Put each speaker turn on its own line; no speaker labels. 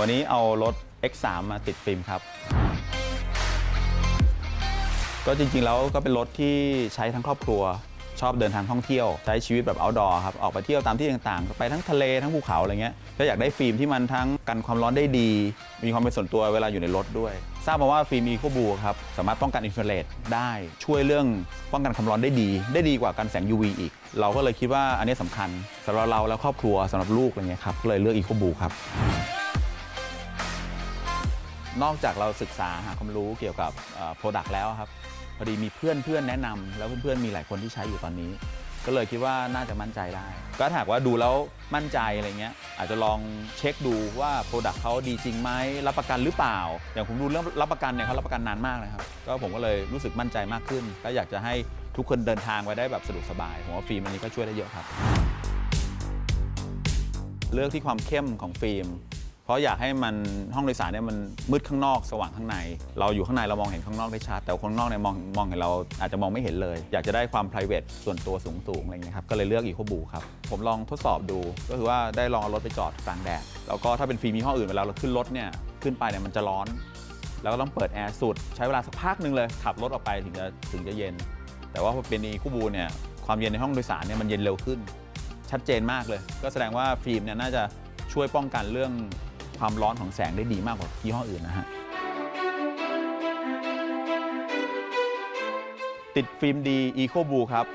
วันนี้เอารถ X3 มาติดฟิล์มครับ ก็จริงๆ แล้วก็เป็นรถที่ใช้ทั้งครอบครัว ชอบเดินทางท่องเที่ยว ใช้ชีวิตแบบ outdoor ครับ ออกไปเที่ยวตามที่ต่างๆ ไปทั้งทะเลทั้งภูเขาอะไรเงี้ย ก็อยากได้ฟิล์มที่มันทั้งกันความร้อนได้ดี มีความเป็นส่วนตัวเวลาอยู่ในรถด้วย ทราบมาว่าฟิล์ม Eco Blue ครับ สามารถป้องกันอินฟราเรดได้ ช่วยเรื่องป้องกันความร้อนได้ดี ได้ดีกว่ากันแสง UV อีก เราก็เลยคิดว่าอันนี้สำคัญสำหรับเราและครอบครัวสำหรับลูกอะไรเงี้ยครับก็เลยเลือก Eco Blue ครับ นอกจากเราศึกษาหาความรู้เกี่ยวกับโปรดักต์แล้วครับพอดีมีเพื่อนเพื่อนแนะนำแล้วเพื่อนๆมีหลายคนที่ใช้อยู่ตอนนี้ ก็เลยคิดว่าน่าจะมั่นใจได้ ก็ถ้าหากว่าดูแล้วมั่นใจอะไรเงี้ยอาจจะลองเช็คดูว่าโปรดักต์เขาดีจริงไหมรับประกันหรือเปล่า อย่างผมดูเรื่องรับประกันเนี่ยเขารับประกันนานมากนะครับก็ผมก็เลยรู้สึกมั่นใจมากขึ้น ก็อยากจะให้ทุกคนเดินทางไปได้แบบสะดวกสบายผมว่าฟิล์มอันนี้ก็ช่วยได้เยอะครับ เลือกที่ความเข้มของฟิล์ม เพราะอยากให้มันห้องโดยสารเนี่ยมันมืดข้างนอกสว่างข้างใน เราอยู่ข้างในเรามองเห็นข้างนอกได้ชัดแต่ข้างนอกเนี่ยมองมองเห็นเราอาจจะมองไม่เห็นเลย อยากจะได้ความ p r i v a t ส่วนตัวสูงสูงๆอะไรเงี้ยครับก็เลยเลือก Eco b l u ครับผมลองทดสอบดู ก็คือว่าได้ลองเอารถไปจอดกลางแดดแล้วก็ถ้าเป็นฟิล์มยี่ห้องอื่นเวลาเราขึ้นรถเนี่ยขึ้นไปเนี่ยมันจะร้อน แล้วก็ต้องเปิดแอร์สุด ใช้เวลาสักพักหนึ่งเลยขับรถออกไปถึงจะถึงจะเย็น แต่ว่าพอเป็น Eco b l u เนี่ยความเย็นในห้องโดยสารเนี่ยมันเย็นเร็วขึ้น ชัดเจนมากเลย ก็แสดงว่าฟิล์มเนี่ยน่าจะช่วยป้องกันเรื่อง ความร้อนของแสงได้ดีมากกว่ายี่ห้ออื่นนะฮะติดฟิล์มดี Eco Blue ครับ